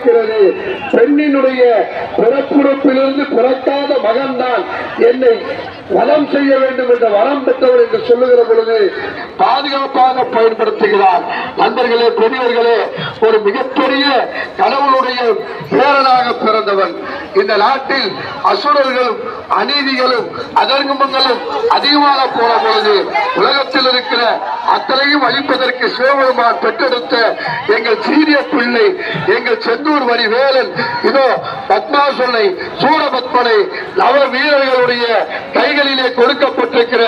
இருக்கிறது. பெண்ணினுடைய பிறப்புறுப்பிலிருந்து பிறக்காத மகன்தான் என்னை வளம் செய்ய வேண்டும் என்ற வரம் பெற்றவர் என்று சொல்லுகிற பொழுது பாதுகாப்பாக பயன்படுத்துகிறார். நண்பர்களே பெரியவர்களே ஒரு மிகப்பெரிய கடவுளுடைய பேரனாக பிறந்தவன். இந்த நாட்டில் அசுரர்களும் அநீதிகளும் அதர்மங்களும் அதிகமாக போன பொழுது உலகத்தில் இருக்கிற அத்தனையும் அழிப்பதற்கு சிவபெருமான் பெற்றெடுத்த எங்கள் சீரிய பிள்ளை எங்கள் செந்தூர் வரி வேலன் இதோ பத்மாசுனை சூரபத்மனை நவ வீரர்களுடைய கைகளிலே கொடுக்கப்பட்டிருக்கிற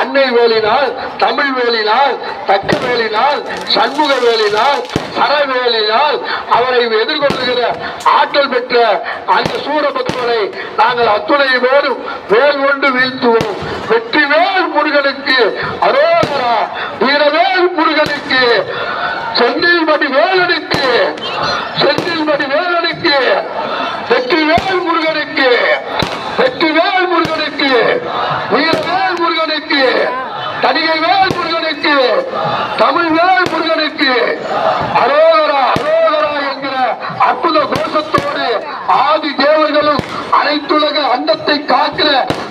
அன்னை வேலினால் தமிழ் வேலினால் தக்க வேலினால் சண்முக வேலினால் சரவேலினால் அவரை எதிர்கொள்ளுகிற ஆற்றல் பெற்ற அந்த சூரபத்மனை நாங்கள் அத்துணை பேரும் வேல் கொண்டு வீழ்த்துவோம். வெற்றி வேல் முருகனுக்கு அரோகரா வீரவேல் முருகனுக்கு செந்தில் மணி வேலனுக்கு செந்தில் மணி வேலனுக்கு வெற்றி வேல் முருகனுக்கு வெற்றி வேல் முருகனுக்கு வீரவேல் முருகனுக்கு தனிகை வேல் முருகனுக்கு தமிழ் வேல் முருகனுக்கு அரோகரா அரோகரா என்கிற அற்புத கோஷத்தோடு ஆதி தேவர்களும் அனைத்துலக அண்டத்தை காக்கிற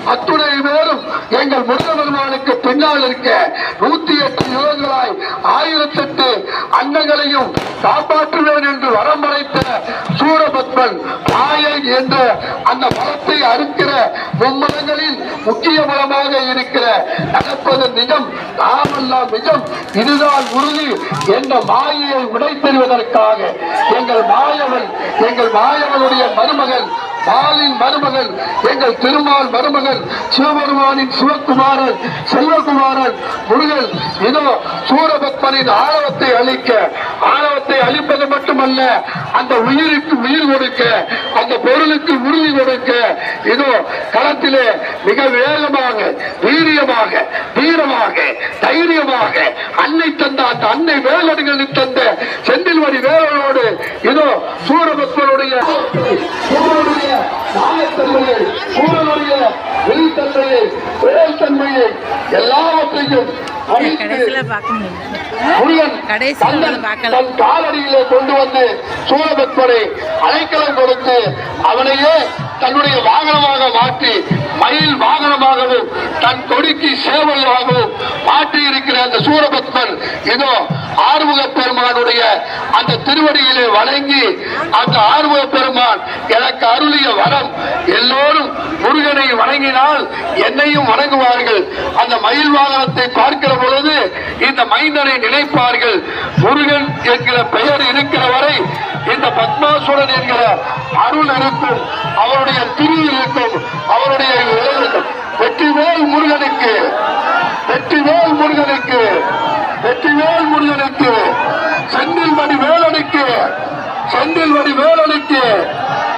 அத்துணை பேரும் எங்கள் முருகபெருமானுக்கு பின்னால் இருக்க நூத்தி எட்டு யோகங்களாய் ஆயிரத்தி எட்டு அன்னங்களையும் காப்பாற்றுவேன் என்று வரம் படைத்த சூரபத்மன் மாயை என்ற அந்த மரத்தை அறுக்கிற மும்மரங்களில் முக்கிய மரமாக இருக்கிற நடப்பது நிஜம் நாமெல்லாம் நிஜம். இதுதான் உறுதி என்ற மாயையை உடைத்தெறிவதற்காக. எங்கள் மாயவன் எங்கள் மாயவனுடைய மருமகன் பாலின் மருமகன் எங்கள் திருமால் மருமகன் சிவபெருமானின் சிவகுமாரன் செல்வகுமாரன் முருகன் இதோ சூரபத்மனின் ஆணவத்தை அழிக்க ஆணவத்தை அழிப்பது மட்டுமல்ல அந்த உயிருக்கு உயிர் கொடுக்க அந்த பொருளுக்கு உறுதி கொடுக்க இதோ களத்திலே மிக வேகமாக வீரியமாக வீரமாக தன் காலடியிலே கொண்டு வந்து சூரபத்மனை அடைக்கலம் கொடுத்து அவனையே தன்னுடைய வாகனமாக மாற்றி மயில் வாகனமாகவும் தன் கொடிக்கு சேவலாகவும் மாற்றி இருக்கிற அந்த சூரபத்மன் இதோ ஆறுமுக பெருமானுடைய அந்த திருவடியிலே வணங்கி அந்த ஆர்வ பெருமான் எனக்கு அருளிய வரம் எல்லோரும் முருகனை வணங்கினால் என்னையும் வணங்குவார்கள். அந்த மயில் வாகனத்தை பார்க்கிற பொழுது இந்த மைந்தனை நினைப்பார்கள். முருகன் என்கிற பெயர் இருக்கிற வரை இந்த பத்மாசுரன் என்கிற அருள் இருக்கும் அவருடைய திரு இருக்கும் அவருடைய இலை இருக்கும் வெற்றிவேல் முருகனுக்கு வெற்றிவேல் முருகனுக்கு வெற்றிவேல் முருகனுக்கு செந்தில் மணி வேலனுக்கு செந்தில் வேலனுக்கு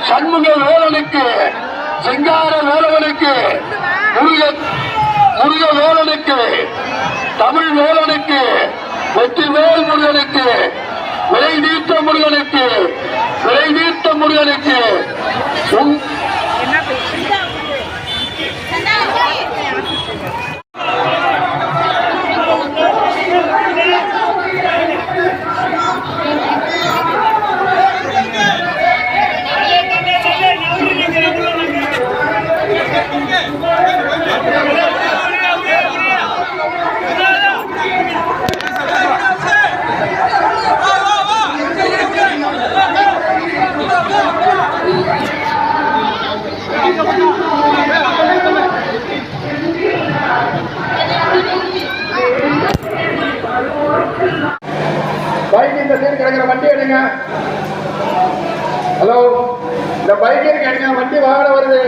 சண்முக வேலனுக்கு சிங்கார வேலவனுக்கு முருக முருக வேலனுக்கு தமிழ் வேலனுக்கு வெற்றிவேல் முருகனுக்கு விலை நீத்த முருகனுக்கு விலை நீத்த முருகனுக்கு உன் என்ன பேசுறீங்க பைக் இந்த சைடு கேட்டுங்க ஹலோ இந்த பைக் இருக்கு வண்டி வாகனம் வருது.